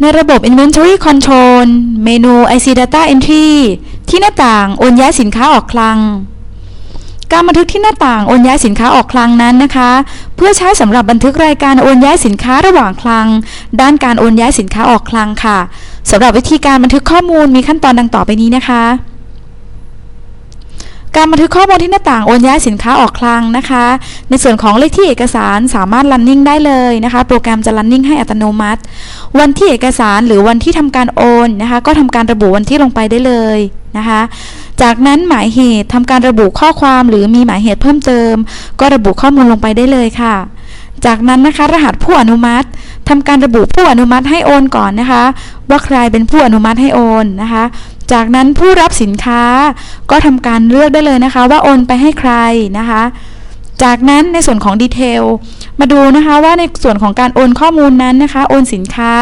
ในระบบ Inventory Control เมนู IC Data Entry ที่หน้าต่างโอนย้ายสินค้าออกคลัง การบันทึกที่หน้าต่างโอนย้ายสินค้าออกคลังนั้นนะคะ เพื่อใช้สำหรับบันทึกรายการโอนย้ายสินค้าระหว่างคลัง ด้านการโอนย้ายสินค้าออกคลังค่ะสำหรับวิธีการบันทึกข้อมูลมีขั้นตอนดังต่อไปนี้นะคะ การบันทึกข้อมูลที่หน้าต่างโอนย้ายสินค้าออกคลังนะคะ ในส่วนของเลขที่เอกสารสามารถ running ได้เลยนะคะ โปรแกรมจะ running ให้อัตโนมัติ วันที่เอกสารหรือวันที่ทำการโอนนะคะ ก็ทำการระบุวันที่ลงไปได้เลยนะคะ จากนั้นหมายเหตุทำการระบุข้อความหรือมีหมายเหตุเพิ่มเติม ก็ระบุข้อมูลลงไปได้เลยค่ะจากนั้นนะคะรหัสผู้อนุมัติทำการระบุผู้อนุมัติให้โอนก่อนนะคะ ว่าใครเป็นผู้อนุมัติให้โอนนะคะ จากนั้นผู้รับสินค้าก็ทำการเลือกได้เลยนะคะ ว่าโอนไปให้ใครนะคะ จากนั้นในส่วนของดีเทลมาดูนะคะว่าในส่วนของการโอนข้อมูลนั้นนะคะ โอนสินค้า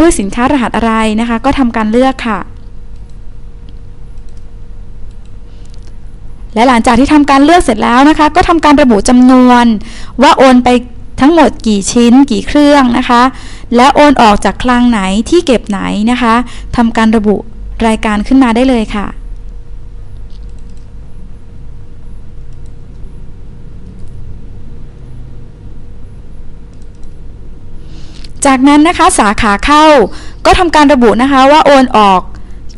ด้วยสินค้ารหัสอะไรนะคะ ก็ทำการเลือกค่ะ และหลังจากที่ทำการเลือกเสร็จแล้วนะคะ ก็ทำการระบุจำนวนว่าโอนไปทั้งหมดกี่ชิ้นกี่เครื่องนะคะ และโอนออกจากคลังไหนที่เก็บไหนนะคะทำการระบุ รายการขึ้นมาได้เลยค่ะ จากนั้นนะคะสาขาเข้าก็ทำการระบุนะคะว่าโอนออก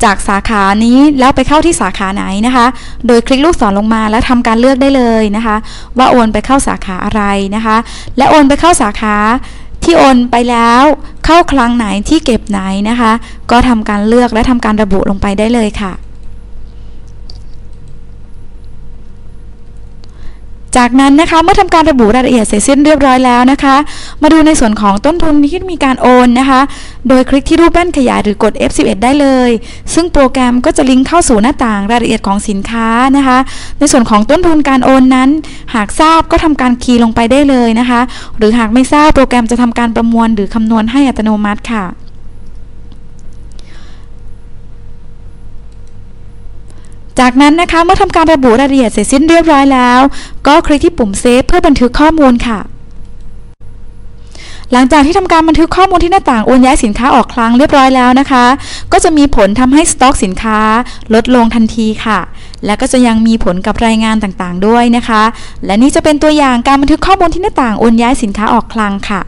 จากสาขานี้แล้วไปเข้าที่สาขาไหนนะคะ โดยคลิกลูกศรลงมาแล้วทำการเลือกได้เลยนะคะ ว่าโอนไปเข้าสาขาอะไรนะคะ และโอนไปเข้าสาขา ที่โอนไปแล้วเข้าคลังไหนที่เก็บไหนนะคะ ก็ทำการเลือกและทำการระบุลงไปได้เลยค่ะ จากนั้นนะคะเมื่อทำการระบุรายละเอียดเสร็จสิ้นเรียบร้อยแล้วนะคะ มาดูในส่วนของต้นทุนที่มีการโอนนะคะ โดยคลิกที่รูปแป้นขยายหรือกด F11 ได้เลย ซึ่งโปรแกรมก็จะลิงก์เข้าสู่หน้าต่างรายละเอียดของสินค้านะคะ ในส่วนของต้นทุนการโอนนั้น หากทราบก็ทำการคีย์ลงไปได้เลยนะคะ หรือหากไม่ทราบโปรแกรมจะทำการประมวลหรือคำนวณให้อัตโนมัติค่ะ จากนั้นนะคะเมื่อทำการระบุรายละเอียดเสร็จสิ้นเรียบร้อยแล้ว ก็คลิกที่ปุ่มเซฟเพื่อบันทึกข้อมูลค่ะ หลังจากที่ทำการบันทึกข้อมูลที่หน้าต่างโอนย้ายสินค้าออกคลังเรียบร้อยแล้วนะคะ ก็จะมีผลทำให้สต็อกสินค้า ลดลงทันทีค่ะ และก็จะยังมีผลกับรายงานต่างๆ ด้วยนะคะ และนี่จะเป็นตัวอย่างการบันทึกข้อมูลที่หน้าต่างโอนย้ายสินค้าออกคลังค่ะ